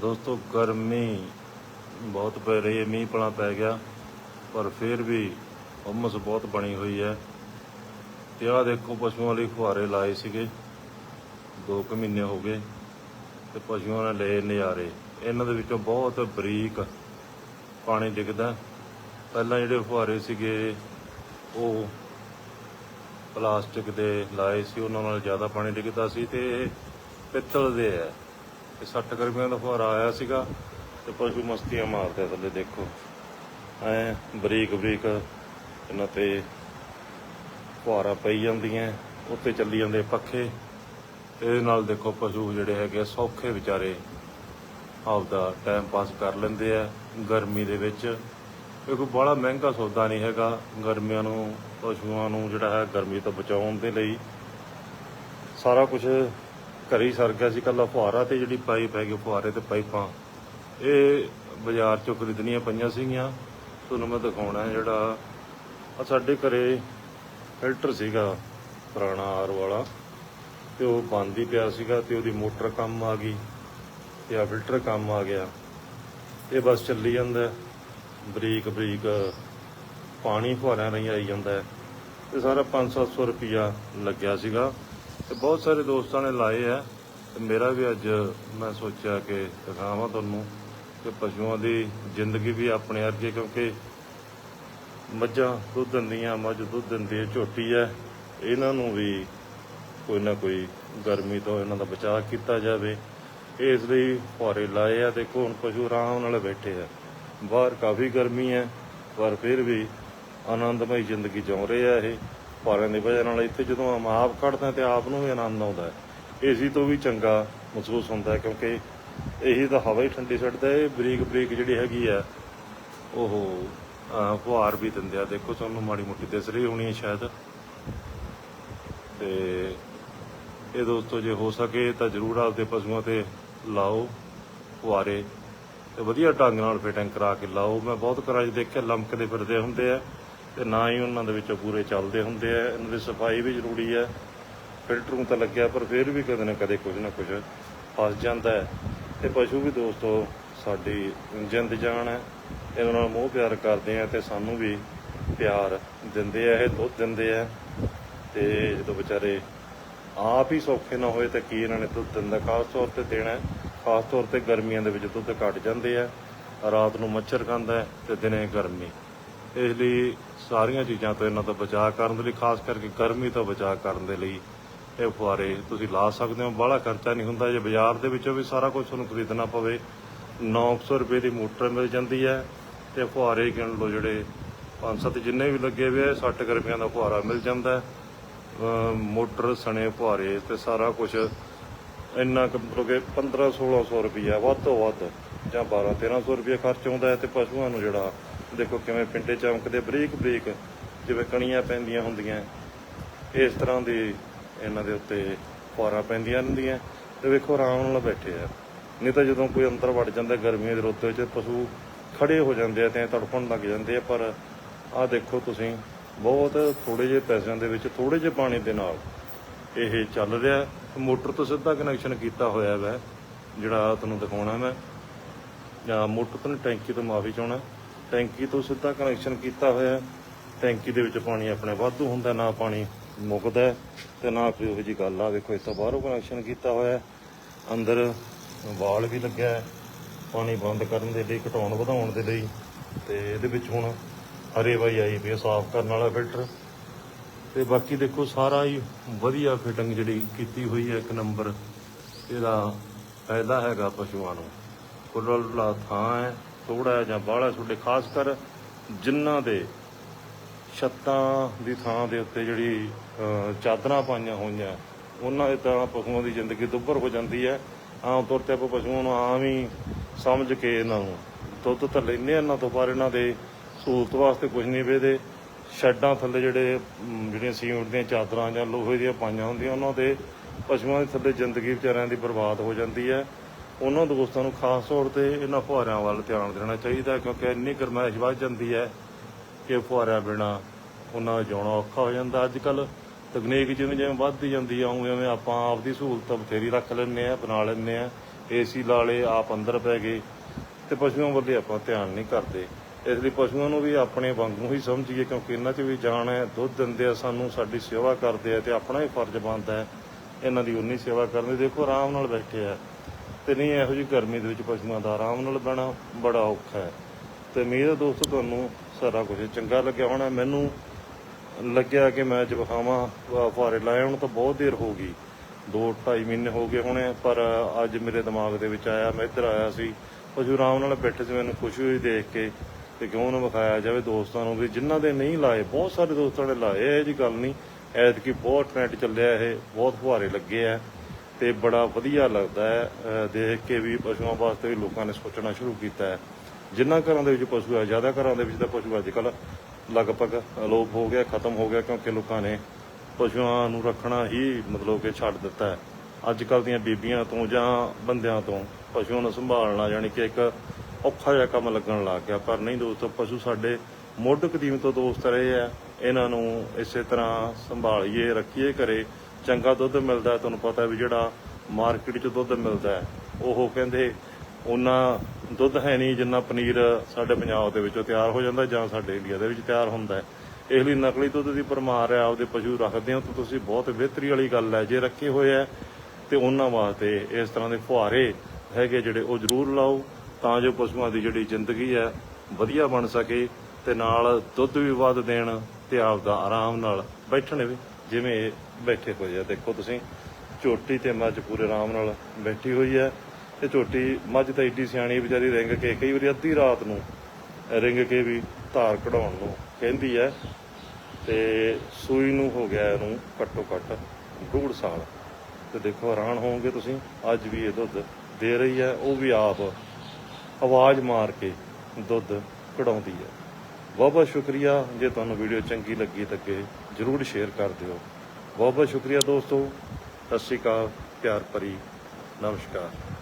ਦੋਸਤੋ, ਗਰਮੀ ਬਹੁਤ ਪੈ ਰਹੀ ਹੈ, ਮੀਂਹ ਪਣਾ ਪੈ ਗਿਆ, ਪਰ ਫਿਰ ਵੀ ਉਮਸ ਬਹੁਤ ਬਣੀ ਹੋਈ ਹੈ। ਤੇ ਆਹ ਦੇਖੋ, ਪਸ਼ੂਆਂ ਲਈ ਫੁਹਾਰੇ ਲਾਏ ਸੀਗੇ 2 ਕੁ ਮਹੀਨੇ ਹੋ ਗਏ, ਤੇ ਪਸ਼ੂਆਂ ਨੇ ਲਏ ਨਜ਼ਾਰੇ। ਇਹਨਾਂ ਦੇ ਵਿੱਚੋਂ ਬਹੁਤ ਬਰੀਕ ਪਾਣੀ ਡਿੱਗਦਾ। ਪਹਿਲਾਂ ਜਿਹੜੇ ਫੁਹਾਰੇ ਸੀਗੇ, ਉਹ ਪਲਾਸਟਿਕ ਦੇ ਲਾਏ ਸੀ, ਉਹਨਾਂ ਨਾਲ ਜ਼ਿਆਦਾ ਪਾਣੀ ਡਿੱਗਦਾ ਸੀ ਤੇ ਇਹ ਪਿੱਤਲ ਦੇ ਹੈ। ਤੇ 60 ਗਰਮੀਆਂ ਦਾ ਫੁਹਾਰਾ ਆਇਆ ਸੀਗਾ ਤੇ ਪਸ਼ੂ ਮਸਤੀਆਂ ਮਾਰਦੇ ਥੱਲੇ ਦੇਖੋ। ਐ ਬਰੀਕ ਬਰੀਕ ਇਹਨਾਂ ਤੇ ਫੁਹਾਰਾ ਪਈ ਜਾਂਦੀਆਂ ਉੱਤੇ ਚੱਲੀ ਜਾਂਦੇ ਪੱਖੇ। ਇਹਦੇ ਨਾਲ ਦੇਖੋ ਪਸ਼ੂ ਜਿਹੜੇ ਹੈਗੇ ਆ, ਸੌਖੇ ਵਿਚਾਰੇ ਆਪਦਾ ਟਾਈਮ ਪਾਸ ਕਰ ਲੈਂਦੇ ਆ ਗਰਮੀ ਦੇ ਵਿੱਚ। ਇਹ ਕੋਈ ਬੜਾ ਮਹਿੰਗਾ ਸੌਦਾ ਨਹੀਂ ਹੈਗਾ ਗਰਮੀਆਂ ਨੂੰ ਪਸ਼ੂਆਂ ਨੂੰ ਜਿਹੜਾ ਹੈ ਗਰਮੀ ਤੋਂ ਬਚਾਉਣ ਦੇ ਲਈ। ਸਾਰਾ ਕੁਝ ਘਰੇ ਹੀ ਸਰ ਗਿਆ ਸੀ ਕੱਲਾ ਫੁਹਾਰਾ ਤੇ ਜਿਹੜੀ ਪਾਈਪ ਹੈਗੀ ਫੁਹਾਰੇ ਤੇ ਪਾਈਪਾਂ। ਇਹ ਬਾਜ਼ਾਰ ਚੋਂ ਖਰੀਦਣੀਆਂ ਪਈਆਂ ਸੀਗੀਆਂ। ਤੁਹਾਨੂੰ ਮੈਂ ਦਿਖਾਉਣਾ ਜਿਹੜਾ ਆ ਸਾਡੇ ਘਰੇ ਫਿਲਟਰ ਸੀਗਾ, ਪੁਰਾਣਾ ਆਰ ਵਾਲਾ। ਤੇ ਉਹ ਬੰਦ ਹੀ ਪਿਆ ਸੀਗਾ ਤੇ ਉਹਦੀ ਮੋਟਰ ਕੰਮ ਆ ਗਈ ਤੇ ਆ ਫਿਲਟਰ ਕੰਮ ਆ ਗਿਆ। ਇਹ ਬਸ ਚੱਲੀ ਜਾਂਦਾ ਬਰੀਕ ਬਰੀਕ ਪਾਣੀ ਫੁਹਾਰਿਆਂ ਰਾਹੀਂ ਆਈ ਜਾਂਦਾ ਹੈ। ਤੇ ਸਾਰਾ 5-700 ਰੁਪਿਆ ਲੱਗਿਆ ਸੀਗਾ। ਤੇ ਬਹੁਤ ਸਾਰੇ ਦੋਸਤਾਂ ਨੇ ਲਾਏ ਆ। ਤੇ ਮੇਰਾ ਵੀ ਅੱਜ ਮੈਂ ਸੋਚਿਆ ਕਿ ਦਿਖਾਵਾਂ ਤੁਹਾਨੂੰ ਕਿ ਪਸ਼ੂਆਂ ਦੀ ਜ਼ਿੰਦਗੀ ਵੀ ਆਪਣੇ ਅਰਗੇ ਕਿਉਂਕਿ ਮੱਝਾਂ ਦੁੱਧ ਦਿੰਦੀਆਂ, ਮੱਝ ਦੁੱਧ ਦਿੰਦੀ ਹੈ, ਝੋਟੀ ਹੈ। ਇਹਨਾਂ ਨੂੰ ਵੀ ਕੋਈ ਨਾ ਕੋਈ ਗਰਮੀ ਤੋਂ ਇਹਨਾਂ ਦਾ ਬਚਾਅ ਕੀਤਾ ਜਾਵੇ। ਇਸ ਲਈ ਫੁਹਾਰੇ ਲਾਏ ਆ ਦੇਖੋ ਹੁਣ ਪਸ਼ੂ ਆਰਾਮ ਨਾਲ ਬੈਠੇ ਆ। ਬਾਹਰ ਕਾਫੀ ਗਰਮੀ ਹੈ, ਪਰ ਫਿਰ ਵੀ ਆਨੰਦਮਈ ਜ਼ਿੰਦਗੀ ਜਿਉ ਰਹੇ ਆ ਇਹ। ਫੁਹਾਰਿਆਂ ਦੀ ਵਜ੍ਹਾ ਨਾਲ ਇੱਥੇ ਜਦੋਂ ਆਮ ਆਪ ਕੱਢਦੇ ਤੇ ਆਪ ਨੂੰ ਵੀ ਆਨੰਦ ਆਉਂਦਾ ਹੈ। ਏਸੀ ਤੋਂ ਵੀ ਚੰਗਾ ਮਹਿਸੂਸ ਹੁੰਦਾ ਕਿਉਂਕਿ ਇਹੀ ਤਾਂ ਹਵਾ ਹੀ ਠੰਡੀ ਛੱਡਦਾ ਇਹ ਬਰੀਕ ਬਰੀਕ ਜਿਹੜੀ ਹੈਗੀ ਆ, ਉਹ ਫੁਹਾਰ ਵੀ ਦਿੰਦੇ ਆ। ਦੇਖੋ ਤੁਹਾਨੂੰ ਮਾੜੀ ਮੋਟੀ ਦਿਸ ਰਹੀ ਹੋਣੀ ਹੈ ਸ਼ਾਇਦ। ਤੇ ਇਹ ਦੋਸਤੋ ਜੇ ਹੋ ਸਕੇ ਤਾਂ ਜਰੂਰ ਆਪਦੇ ਪਸ਼ੂਆਂ ਤੇ ਲਾਓ ਫੁਹਾਰੇ ਤੇ ਵਧੀਆ ਢੰਗ ਨਾਲ ਫਿਟਿੰਗ ਕਰਾ ਕੇ ਲਾਓ। ਮੈਂ ਬਹੁਤ ਘਰਾਂ 'ਚ ਦੇਖਿਆ, ਲਮਕਦੇ ਫਿਰਦੇ ਹੁੰਦੇ ਆ। ਤੇ ਨਾ ਹੀ ਉਹਨਾਂ ਦੇ ਵਿੱਚੋਂ ਪੂਰੇ ਚੱਲਦੇ ਹੁੰਦੇ ਆ। ਇਹਨਾਂ ਦੀ ਸਫ਼ਾਈ ਵੀ ਜ਼ਰੂਰੀ ਹੈ ਫਿਲਟਰ ਨੂੰ ਤਾਂ ਲੱਗਿਆ, ਪਰ ਫਿਰ ਵੀ ਕਦੇ ਨਾ ਕਦੇ ਕੁਝ ਨਾ ਕੁਝ ਫਸ ਜਾਂਦਾ ਹੈ। ਤੇ ਪਸ਼ੂ ਵੀ ਦੋਸਤੋ, ਸਾਡੀ ਜਿੰਦ ਜਾਨ ਹੈ। ਇਹਨਾਂ ਨਾਲ ਮੋਹ ਪਿਆਰ ਕਰਦੇ ਆ ਤੇ ਸਾਨੂੰ ਵੀ ਪਿਆਰ ਦਿੰਦੇ ਆ, ਇਹ ਦੁੱਧ ਦਿੰਦੇ ਆ। ਤੇ ਜਦੋਂ ਵਿਚਾਰੇ ਆਪ ਹੀ ਸੌਖੇ ਨਾ ਹੋਏ ਤਾਂ ਕੀ ਇਹਨਾਂ ਨੇ ਦੁੱਧ ਦਿੰਦਾ? ਖਾਸ ਤੌਰ ਤੇ ਦੇਣਾ ਖਾਸ ਤੌਰ ਤੇ ਗਰਮੀਆਂ ਦੇ ਵਿੱਚ ਦੁੱਧ ਘਟ ਜਾਂਦੇ ਆ। ਰਾਤ ਨੂੰ ਮੱਛਰ ਖਾਂਦਾ ਹੈ ਤੇ ਦਿਨੇ ਗਰਮੀ। ਇਸ ਲਈ ਸਾਰੀਆਂ ਚੀਜ਼ਾਂ ਤੋਂ ਇਹਨਾਂ ਤੋਂ ਬਚਾਅ ਕਰਨ ਦੇ ਲਈ, ਖਾਸ ਕਰਕੇ ਗਰਮੀ ਤੋਂ ਬਚਾਅ ਕਰਨ ਦੇ ਲਈ ਇਹ ਫੁਹਾਰੇ ਤੁਸੀਂ ਲਾ ਸਕਦੇ ਹੋ। ਬਾਹਲਾ ਖਰਚਾ ਨਹੀਂ ਹੁੰਦਾ, ਜੇ ਬਾਜ਼ਾਰ ਦੇ ਵਿੱਚੋਂ ਵੀ ਸਾਰਾ ਕੁਝ ਤੁਹਾਨੂੰ ਖਰੀਦਣਾ ਪਵੇ 900 ਰੁਪਏ ਦੀ ਮੋਟਰ ਮਿਲ ਜਾਂਦੀ ਹੈ ਤੇ ਫੁਹਾਰੇ ਗਿਣ ਲਓ ਜਿਹੜੇ ਪੰਜ ਸੱਤ ਜਿੰਨੇ ਵੀ ਲੱਗੇ ਹੋਏ ਆ 60 ਰੁਪਈਆਂ ਦਾ ਫੁਹਾਰਾ ਮਿਲ ਜਾਂਦਾ ਮੋਟਰ, ਸਣੇ ਫੁਹਾਰੇ ਤੇ ਸਾਰਾ ਕੁਝ ਇੰਨਾ ਕੁ ਮਤਲਬ ਕਿ 15 1600 ਰੁਪਈਆ ਵੱਧ ਤੋਂ ਵੱਧ ਜਾਂ 12 1300 ਰੁਪਈਆ ਖਰਚ ਆਉਂਦਾ ਹੈ ਤੇ ਪਸ਼ੂਆਂ ਨੂੰ ਜਿਹੜਾ ਦੇਖੋ ਕਿਵੇਂ ਪਿੰਡੇ ਚਮਕਦੇ, ਬਰੀਕ ਬਰੀਕ ਜਿਵੇਂ ਕਣੀਆਂ ਪੈਂਦੀਆਂ ਹੁੰਦੀਆਂ। ਇਸ ਤਰ੍ਹਾਂ ਦੀ ਇਹਨਾਂ ਦੇ ਉੱਤੇ ਫੁਹਾਰਾਂ ਪੈਂਦੀਆਂ ਰਹਿੰਦੀਆਂ ਤੇ ਵੇਖੋ ਆਰਾਮ ਨਾਲ ਬੈਠੇ ਆ। ਨਹੀਂ ਤਾਂ ਜਦੋਂ ਕੋਈ ਅੰਦਰ ਵੜ ਜਾਂਦਾ, ਗਰਮੀਆਂ ਦੇ ਰੁੱਤ ਵਿੱਚ ਪਸ਼ੂ ਖੜੇ ਹੋ ਜਾਂਦੇ ਆ ਤੇ ਤੜਫਣ ਲੱਗ ਜਾਂਦੇ ਆ, ਪਰ ਆਹ ਦੇਖੋ ਤੁਸੀਂ, ਬਹੁਤ ਥੋੜੇ ਜਿਹੇ ਪੈਸਿਆਂ ਦੇ ਵਿੱਚ ਥੋੜੇ ਜਿਹੇ ਪਾਣੀ ਦੇ ਨਾਲ ਇਹ ਚੱਲ ਰਿਹਾ। ਮੋਟਰ ਤੋਂ ਸਿੱਧਾ ਕਨੈਕਸ਼ਨ ਕੀਤਾ ਹੋਇਆ ਵੈ, ਜਿਹੜਾ ਤੁਹਾਨੂੰ ਦਿਖਾਉਣਾ ਮੈਂ। ਜਾਂ ਮੋਟਰ ਤੋਂ ਟੈਂਕੀ ਤੋਂ ਮਾਫੀ ਚਾਹਣਾ ਟੈਂਕੀ ਤੋਂ ਸਿੱਧਾ ਕਨੈਕਸ਼ਨ ਕੀਤਾ ਹੋਇਆ ਟੈਂਕੀ ਦੇ ਵਿੱਚ ਪਾਣੀ ਆਪਣੇ ਵਾਧੂ ਹੁੰਦਾ ਨਾ ਪਾਣੀ ਮੁੱਕਦਾ ਹੈ ਤੇ ਨਾ ਕੋਈ ਉਹ ਜੀ ਗੱਲ ਆ। ਵੇਖੋ ਇਸ ਤੋਂ ਬਾਹਰੋਂ ਕਨੈਕਸ਼ਨ ਕੀਤਾ ਹੋਇਆ ਅੰਦਰ ਵਾਲ ਵੀ ਲੱਗਿਆ ਪਾਣੀ ਬੰਦ ਕਰਨ ਦੇ ਲਈ, ਘਟਾਉਣ, ਵਧਾਉਣ ਦੇ ਲਈ ਤੇ ਇਹਦੇ ਵਿੱਚ ਹੁਣ ਹਰੇ ਬਾਈ ਆਈ ਵੀ ਸਾਫ਼ ਕਰਨ ਵਾਲਾ ਫਿਲਟਰ। ਤੇ ਬਾਕੀ ਦੇਖੋ, ਸਾਰਾ ਹੀ ਵਧੀਆ ਫਿਟਿੰਗ ਜਿਹੜੀ ਕੀਤੀ ਹੋਈ ਹੈ ਇੱਕ ਨੰਬਰ। ਇਹਦਾ ਫਾਇਦਾ ਹੈਗਾ ਪਸ਼ੂਆਂ ਨੂੰ। ਖੁੱਲ੍ਹਾ ਥਾਂ ਹੈ। ਥੋੜਾ ਜਾਂ ਬਾਹਲਾ ਤੁਹਾਡੇ ਖਾਸ ਕਰ ਜਿਨ੍ਹਾਂ ਦੇ ਛੱਤਾਂ ਦੀ ਥਾਂ ਦੇ ਉੱਤੇ ਜਿਹੜੀ ਚਾਦਰਾਂ ਪਾਈਆਂ ਹੋਈਆਂ, ਉਹਨਾਂ ਦੇ ਤਾਂ ਪਸ਼ੂਆਂ ਦੀ ਜ਼ਿੰਦਗੀ ਦੁੱਭਰ ਹੋ ਜਾਂਦੀ ਹੈ। ਆਮ ਤੌਰ ਤੇ ਆਪਾਂ ਪਸ਼ੂਆਂ ਨੂੰ ਆਮ ਹੀ ਸਮਝ ਕੇ ਇਹਨਾਂ ਨੂੰ ਦੁੱਧ ਤਾਂ ਲੈਂਦੇ ਇਹਨਾਂ ਤੋਂ, ਪਰ ਇਹਨਾਂ ਦੇ ਸਹੂਲਤ ਵਾਸਤੇ ਕੁਝ ਨਹੀਂ ਵੇਦੇ ਸ਼ੈੱਡਾਂ ਥੱਲੇ ਜਿਹੜੇ ਜਿਹੜੀਆਂ ਸੀਮੈਂਟ ਦੀਆਂ ਚਾਦਰਾਂ ਜਾਂ ਲੋਹੇ ਦੀਆਂ ਪਾਈਆਂ ਹੁੰਦੀਆਂ, ਉਹਨਾਂ ਦੇ ਪਸ਼ੂਆਂ ਦੇ ਥੱਲੇ ਜ਼ਿੰਦਗੀ ਵਿਚਾਰਿਆਂ ਦੀ ਬਰਬਾਦ ਹੋ ਜਾਂਦੀ ਹੈ। ਉਹਨਾਂ ਦੋਸਤਾਂ ਨੂੰ ਖਾਸ ਤੌਰ ਤੇ ਇਹਨਾਂ ਫੁਹਾਰਿਆਂ ਵੱਲ ਧਿਆਨ ਦੇਣਾ ਚਾਹੀਦਾ ਕਿਉਂਕਿ ਇੰਨੀ ਗਰਮਾਇਸ਼ ਵੱਧ ਜਾਂਦੀ ਹੈ ਕਿ ਫੁਹਾਰਿਆਂ ਬਿਨਾ ਉਹਨਾਂ ਦਾ ਜਿਉਣਾ ਔਖਾ ਹੋ ਜਾਂਦਾ। ਅੱਜ ਕੱਲ ਤਕਨੀਕ ਜਿਵੇਂ ਜਿਵੇਂ ਵੱਧਦੀ ਜਾਂਦੀ ਆ, ਉਵੇਂ ਉਵੇਂ ਆਪਾਂ ਆਪਦੀ ਸਹੂਲਤ ਬਥੇਰੀ ਰੱਖ ਲੈਂਦੇ ਆ ਬਣਾ ਲੈਂਦੇ ਆ ਏਸੀ ਲਾ ਲਏ, ਆਪ ਅੰਦਰ ਪੈ ਗਏ ਤੇ ਪਸ਼ੂਆਂ ਵੱਲ ਆਪਾਂ ਧਿਆਨ ਨਹੀਂ ਕਰਦੇ। ਇਸ ਲਈ ਪਸ਼ੂਆਂ ਨੂੰ ਵੀ ਆਪਣੇ ਵਾਂਗੂ ਹੀ ਸਮਝੀਏ, ਕਿਉਂਕਿ ਇਹਨਾਂ 'ਚ ਵੀ ਜਾਨ ਹੈ, ਦੁੱਧ ਦਿੰਦੇ ਆ ਸਾਨੂੰ, ਸਾਡੀ ਸੇਵਾ ਕਰਦੇ ਆ ਤੇ ਆਪਣਾ ਹੀ ਫਰਜ਼ ਬਣਦਾ ਹੈ, ਇਹਨਾਂ ਦੀ ਉਨੀ ਸੇਵਾ ਕਰਨ ਦੀ। ਦੇਖੋ, ਆਰਾਮ ਨਾਲ ਬੈਠੇ ਆ। ਤੇ ਨਹੀਂ ਇਹੋ ਜਿਹੀ ਗਰਮੀ ਦੇ ਵਿੱਚ ਪਸ਼ੂਆਂ ਦਾ ਆਰਾਮ ਨਾਲ ਬਹਿਣਾ ਬੜਾ ਔਖਾ ਹੈ। ਤੇ ਉਮੀਦ ਹੈ ਦੋਸਤੋ ਤੁਹਾਨੂੰ ਸਾਰਾ ਕੁਝ ਚੰਗਾ ਲੱਗਿਆ ਹੋਣਾ। ਮੈਨੂੰ ਲੱਗਿਆ ਕਿ ਮੈਂ ਜਬ ਖਾਵਾਂ ਫੁਹਾਰੇ ਲਾਏ ਹੁਣ ਤਾਂ ਬਹੁਤ ਦੇਰ ਹੋ ਗਈ। 2-2.5 ਮਹੀਨੇ ਹੋ ਗਏ ਹੋਣੇ, ਪਰ ਅੱਜ ਮੇਰੇ ਦਿਮਾਗ ਦੇ ਵਿੱਚ ਆਇਆ, ਮੈਂ ਇੱਧਰ ਆਇਆ ਸੀ। ਪਸ਼ੂ ਆਰਾਮ ਨਾਲ ਬੈਠੇ ਸੀ, ਮੈਨੂੰ ਖੁਸ਼ੀ ਹੋਈ ਦੇਖ ਕੇ ਤੇ ਕਿਉਂ ਨਾ ਵਿਖਾਇਆ ਜਾਵੇ ਦੋਸਤਾਂ ਨੂੰ ਵੀ ਜਿਨ੍ਹਾਂ ਦੇ ਨਹੀਂ ਲਾਏ, ਬਹੁਤ ਸਾਰੇ ਦੋਸਤਾਂ ਨੇ ਲਾਏ, ਇਹ ਜੀ ਗੱਲ ਨਹੀਂ। ਐਤਕੀ ਬਹੁਤ ਟ੍ਰੈਂਡ ਚੱਲਿਆ ਇਹ, ਬਹੁਤ ਫੁਹਾਰੇ ਲੱਗੇ ਆ। ਤੇ ਬੜਾ ਵਧੀਆ ਲੱਗਦਾ ਹੈ ਦੇਖ ਕੇ ਵੀ ਪਸ਼ੂਆਂ ਵਾਸਤੇ ਵੀ ਲੋਕਾਂ ਨੇ ਸੋਚਣਾ ਸ਼ੁਰੂ ਕੀਤਾ ਹੈ। ਜਿਨ੍ਹਾਂ ਘਰਾਂ ਦੇ ਵਿੱਚ ਪਸ਼ੂ ਹੈ ਜ਼ਿਆਦਾ ਘਰਾਂ ਦੇ ਵਿੱਚ ਤਾਂ ਪਸ਼ੂ ਅੱਜ ਕੱਲ ਲਗਭਗ ਅਲੋਪ ਹੋ ਗਿਆ, ਖਤਮ ਹੋ ਗਿਆ, ਕਿਉਂਕਿ ਲੋਕਾਂ ਨੇ ਪਸ਼ੂਆਂ ਨੂੰ ਰੱਖਣਾ ਹੀ ਮਤਲਬ ਕਿ ਛੱਡ ਦਿੱਤਾ ਹੈ। ਅੱਜ ਕੱਲ ਦੀਆਂ ਬੀਬੀਆਂ ਤੋਂ ਜਾਂ ਬੰਦਿਆਂ ਤੋਂ ਪਸ਼ੂਆਂ ਨੂੰ ਸੰਭਾਲਣਾ ਯਾਨੀ ਕਿ ਇੱਕ ਔਖਾ ਜਿਹਾ ਕੰਮ ਲੱਗਣ ਲੱਗ ਗਿਆ। ਪਰ ਨਹੀਂ ਦੋਸਤੋ, ਪਸ਼ੂ ਸਾਡੇ ਮੁੱਢ ਕਦੀਮ ਤੋਂ ਦੋਸਤ ਰਹੇ ਆ। ਇਹਨਾਂ ਨੂੰ ਇਸੇ ਤਰ੍ਹਾਂ ਸੰਭਾਲੀਏ, ਰੱਖੀਏ ਘਰੇ। ਚੰਗਾ ਦੁੱਧ ਮਿਲਦਾ ਤੁਹਾਨੂੰ ਪਤਾ ਵੀ ਜਿਹੜਾ ਮਾਰਕੀਟ 'ਚ ਦੁੱਧ ਮਿਲਦਾ ਉਹ ਕਹਿੰਦੇ ਉਹਨਾਂ ਦੁੱਧ ਹੈ ਨਹੀਂ ਜਿੰਨਾ ਪਨੀਰ ਸਾਡੇ ਪੰਜਾਬ ਦੇ ਵਿੱਚੋਂ ਤਿਆਰ ਹੋ ਜਾਂਦਾ ਜਾਂ ਸਾਡੇ ਇੰਡੀਆ ਦੇ ਵਿੱਚ ਤਿਆਰ ਹੁੰਦਾ ਹੈ। ਇਸ ਲਈ ਨਕਲੀ ਦੁੱਧ ਦੀ ਪਰਮਾਰ ਹੈ, ਆਪਦੇ ਪਸ਼ੂ ਰੱਖਦੇ ਹੋ ਤਾਂ ਤੁਸੀਂ ਬਹੁਤ ਬਿਹਤਰੀ ਵਾਲੀ ਗੱਲ ਹੈ। ਜੇ ਰੱਖੇ ਹੋਏ ਹੈ ਤੇ ਉਹਨਾਂ ਵਾਸਤੇ ਇਸ ਤਰ੍ਹਾਂ ਦੇ ਫੁਹਾਰੇ ਹੈਗੇ ਜਿਹੜੇ ਉਹ ਜ਼ਰੂਰ ਲਾਓ, ਤਾਂ ਜੋ ਪਸ਼ੂਆਂ ਦੀ ਜਿਹੜੀ ਜ਼ਿੰਦਗੀ ਹੈ ਵਧੀਆ ਬਣ ਸਕੇ ਤੇ ਨਾਲ ਦੁੱਧ ਵੀ ਵੱਧ ਦੇਣ ਤੇ ਆਪਦਾ ਆਰਾਮ ਨਾਲ ਬੈਠਣ ਵੀ। ਜਿਵੇਂ ਇਹ ਬੈਠੇ ਹੋਏ ਆ। ਦੇਖੋ ਤੁਸੀਂ ਝੋਟੀ ਤੇ ਮੱਝ ਪੂਰੇ ਆਰਾਮ ਨਾਲ ਬੈਠੀ ਹੋਈ ਹੈ ਤੇ ਝੋਟੀ ਮੱਝ ਤਾਂ ਏਡੀ ਸਿਆਣੀ ਵਿਚਾਰੀ ਰਿੰਗ ਕੇ, ਕਈ ਵਾਰੀ ਅੱਧੀ ਰਾਤ ਨੂੰ ਰਿੰਗ ਕੇ ਵੀ ਧਾਰ ਕਢਾਉਣ ਨੂੰ ਕਹਿੰਦੀ ਹੈ ਤੇ ਸੂਈ ਨੂੰ ਹੋ ਗਿਆ ਇਹਨੂੰ ਘੱਟੋ ਘੱਟ ਡੂੜ ਸਾਲ। ਤੇ ਦੇਖੋ, ਹੈਰਾਨ ਹੋਵੋਗੇ ਤੁਸੀਂ, ਅੱਜ ਵੀ ਇਹ ਦੁੱਧ ਦੇ ਰਹੀ ਹੈ ਉਹ ਵੀ ਆਪ ਆਵਾਜ਼ ਮਾਰ ਕੇ ਦੁੱਧ ਕਢਾਉਂਦੀ ਹੈ ਬਹੁਤ ਬਹੁਤ ਸ਼ੁਕਰੀਆ। ਜੇ ਤੁਹਾਨੂੰ ਵੀਡੀਓ ਚੰਗੀ ਲੱਗੀ ਤਾਂ ਅੱਗੇ ਜਰੂਰ ਸ਼ੇਅਰ ਕਰ ਦਿਓ। ਬਹੁਤ ਬਹੁਤ ਸ਼ੁਕਰੀਆ ਦੋਸਤੋ। ਸਤਿ ਸ਼੍ਰੀ ਅਕਾਲ ਪਿਆਰ ਭਰੀ। ਨਮਸਕਾਰ।